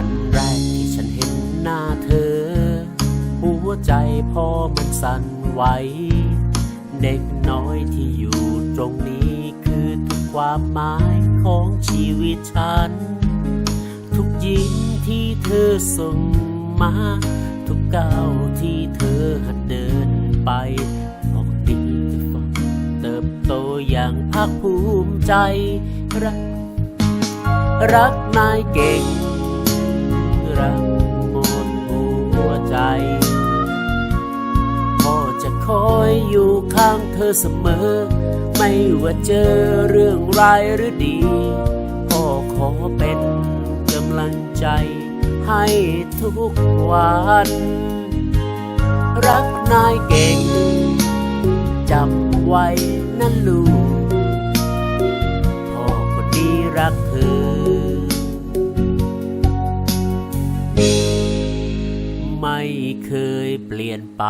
วันแรกที่ฉันเห็นหน้าเธอ หัวใจพ่อมันสั่นไหว เด็กน้อยที่อยู่ตรงนี้คือทุกความหมายของชีวิตฉัน ทุกยิ้มที่เธอส่งมา ทุกก้าวที่เธอหัดเดินไปบอกดีฟังเติบโตอย่างภาคภูมิใจ รัก รักนายเก่ง รักหมดหัวใจพ่อจะคอยอยู่ข้างเธอเสมอ ไม่ว่าเจอเรื่องร้ายหรือดีพ่อขอเป็นกำลังใจให้ทุกวัน รักนายเก่งจำไว้นั่นลูกพ่อคนดีรักเธอ ไป